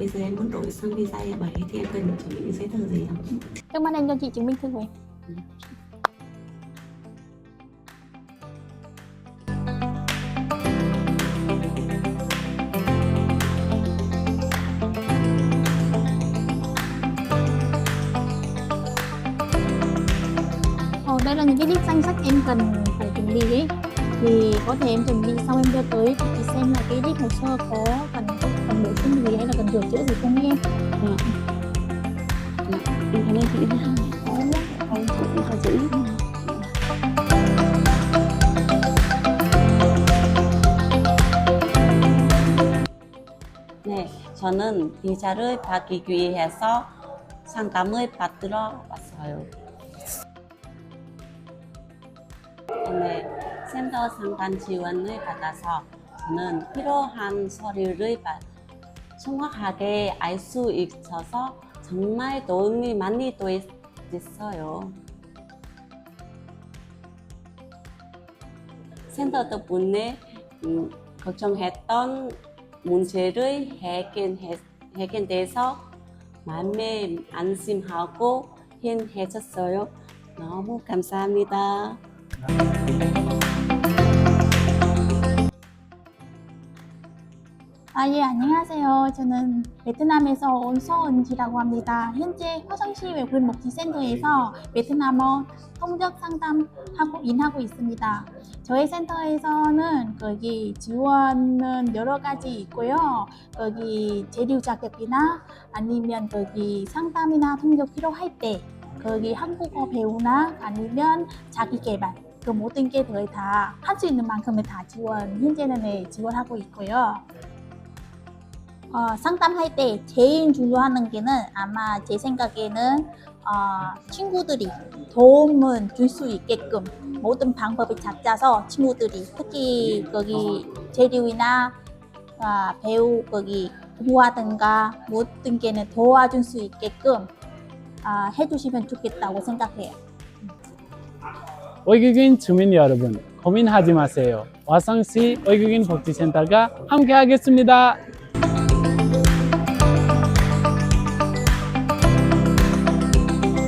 bây giờ em muốn đổi sang visa E7 thì em cần chuẩn bị những giấy tờ gì ạ? Cảm ơn anh cho chị chứng minh thư về. Ồ, đây là những cái list danh sách em cần phải chuẩn bị ấy. Thì có thể em chuẩn bị đưa tới thì chị xem là cái list hồ sơ có cần cần bổ sung gì hay là cần sửa chữa gì không em. Dạ. Dạ, em cảm ơn chị nha. Có nhé. Em chào chị. 네, 저는 비자를 받기 위해서 상담을 받으러 왔어요. 센터 상담 지원을 받아서 저는 필요한 서류를 받- 정확하게 알 수 있어서 정말 도움이 많이 돼- 됐어요. 센터 덕분에 음, 걱정했던 문제를 해결해, 해결돼서 마음에 안심하고 힘해졌어요. 너무 감사합니다. 아, 예, 안녕하세요. 저는 베트남에서 온 서은지라고 합니다. 현재 화성시 외국인복지센터에서 베트남어 통역 상담하고 일하고 있습니다. 저희 센터에서는 거기 지원은 여러 가지 있고요. 거기 재료 자격이나 아니면 거기 상담이나 통역 필요할 때 거기 한국어 배우나 아니면 자기 개발 그 모든 게 거의 다 할 수 있는 만큼은 다 지원 현재는 네, 지원하고 있고요. 어, 상담할 때 제일 중요한 게는 아마 제 생각에는 어, 친구들이 도움을 줄 수 있게끔 모든 방법을 찾아서 친구들이 특히 거기 재료이나 아, 배우 거기 공부하든가 모든 게는 도와줄 수 있게끔 아, 해주시면 좋겠다고 생각해요. 외국인 주민 여러분 고민하지 마세요. 화성시 외국인 복지센터가 함께하겠습니다.